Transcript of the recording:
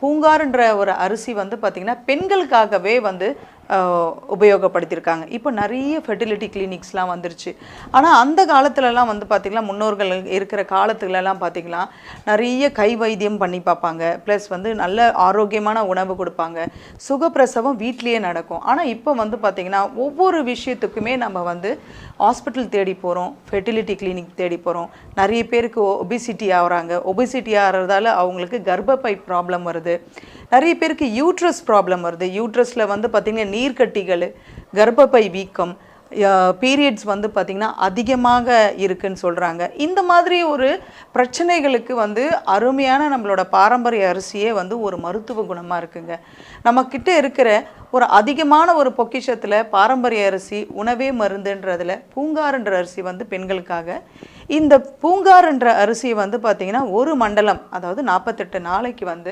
பூங்காருன்ற ஒரு அரிசி வந்து பார்த்திங்கன்னா பெண்களுக்காகவே வந்து உபயோகப்படுத்தியிருக்காங்க. இப்போ நிறைய ஃபெர்டிலிட்டி கிளினிக்ஸ்லாம் வந்துருச்சு. ஆனால் அந்த காலத்துலலாம் வந்து பார்த்திங்கன்னா முன்னோர்கள் இருக்கிற காலத்துலலாம் பார்த்திங்கன்னா நிறைய கை வைத்தியம் பண்ணி பார்ப்பாங்க. ப்ளஸ் வந்து நல்ல ஆரோக்கியமான உணவு கொடுப்பாங்க. சுகப்பிரசவம் வீட்லேயே நடக்கும். ஆனால் இப்போ வந்து பார்த்திங்கன்னா ஒவ்வொரு விஷயத்துக்குமே நம்ம வந்து ஹாஸ்பிட்டல் தேடி போகிறோம் ஃபெர்டிலிட்டி கிளினிக் தேடி போகிறோம் நிறைய பேருக்கு ஒபிசிட்டி ஆகிறாங்க. ஒபிசிட்டி ஆகிறதால அவங்களுக்கு கர்ப்பப்பை ப்ராப்ளம் வருது. நிறைய பேருக்கு யூட்ரஸ் ப்ராப்ளம் வருது. யூட்ரஸில் வந்து பார்த்திங்கன்னா நீர்க்கட்டிகள் கர்ப்பப்பை வீக்கம் பீரியட்ஸ் வந்து பார்த்திங்கன்னா அதிகமாக இருக்குன்னு சொல்கிறாங்க இந்த மாதிரி ஒரு பிரச்சனைகளுக்கு வந்து அருமையான நம்மளோட பாரம்பரிய அரிசியே வந்து ஒரு மருத்துவ குணமாக இருக்குங்க. நம்மக்கிட்ட இருக்கிற ஒரு அதிகமான ஒரு பொக்கிஷத்தில் பாரம்பரிய அரிசி உணவே மருந்துன்றதில் பூங்காருன்ற அரிசி வந்து பெண்களுக்காக. இந்த பூங்காருன்ற அரிசி வந்து பார்த்திங்கன்னா ஒரு மண்டலம் அதாவது நாற்பத்தெட்டு நாளைக்கு வந்து